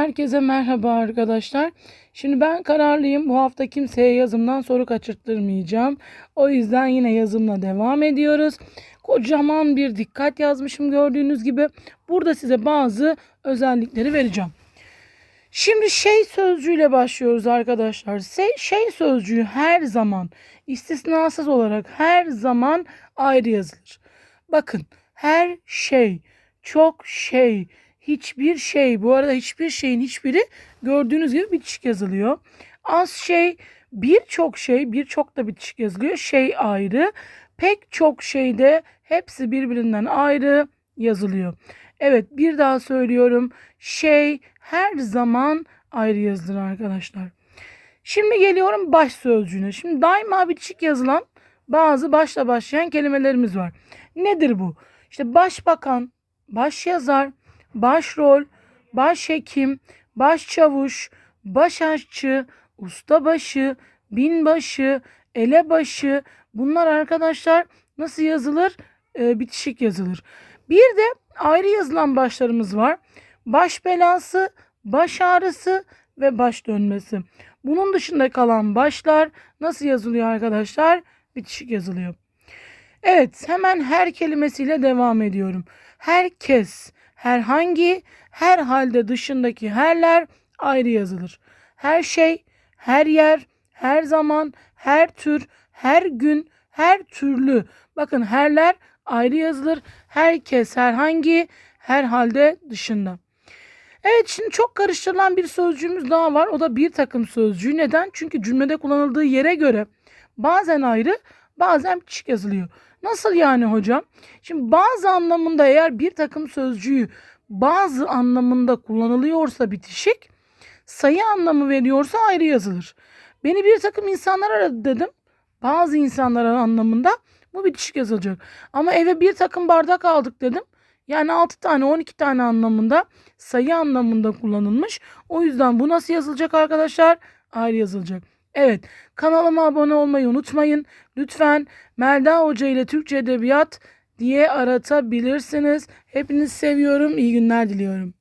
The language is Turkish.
Herkese merhaba arkadaşlar. Şimdi ben kararlıyım. Bu hafta kimseye yazımdan soru kaçırttırmayacağım. O yüzden yine yazımla devam ediyoruz. Kocaman bir dikkat yazmışım gördüğünüz gibi. Burada size bazı özellikleri vereceğim. Şimdi şey sözcüğüyle başlıyoruz arkadaşlar. Se- Şey sözcüğü her zaman istisnasız olarak her zaman ayrı yazılır. Bakın her şey, çok şey, hiçbir şey. Bu arada hiçbir şeyin hiçbiri gördüğünüz gibi bitişik yazılıyor. Az şey, birçok şey, birçok da bitişik yazılıyor. Şey ayrı. Pek çok şeyde hepsi birbirinden ayrı yazılıyor. Evet bir daha söylüyorum. Şey her zaman ayrı yazılır arkadaşlar. Şimdi geliyorum baş sözcüğüne. Şimdi daima bitişik yazılan bazı başla başlayan kelimelerimiz var. Nedir bu? İşte başbakan, başyazar, başrol, başhekim, başçavuş, başaşçı, ustabaşı, binbaşı, elebaşı bunlar arkadaşlar nasıl yazılır? Ee, bitişik yazılır. Bir de ayrı yazılan başlarımız var. Baş belası, baş ağrısı ve baş dönmesi. Bunun dışında kalan başlar nasıl yazılıyor arkadaşlar? Bitişik yazılıyor. Evet, hemen her kelimesiyle devam ediyorum. Herkes, herhangi, her halde dışındaki herler ayrı yazılır. Her şey, her yer, her zaman, her tür, her gün, her türlü. Bakın herler ayrı yazılır. Herkes, herhangi, her halde dışında. Evet şimdi çok karıştırılan bir sözcüğümüz daha var. O da bir takım sözcüğü. Neden? Çünkü cümlede kullanıldığı yere göre bazen ayrı bazen bitişik yazılıyor. Nasıl yani hocam? Şimdi bazı anlamında eğer bir takım sözcüğü bazı anlamında kullanılıyorsa bitişik, sayı anlamı veriyorsa ayrı yazılır. Beni bir takım insanlar aradı dedim. Bazı insanların anlamında bu bitişik yazılacak. Ama eve bir takım bardak aldık dedim. Yani 6 tane 12 tane anlamında sayı anlamında kullanılmış. O yüzden bu nasıl yazılacak arkadaşlar? Ayrı yazılacak. Evet kanalıma abone olmayı unutmayın. Lütfen Melda Hoca ile Türkçe Edebiyat diye aratabilirsiniz. Hepinizi seviyorum. İyi günler diliyorum.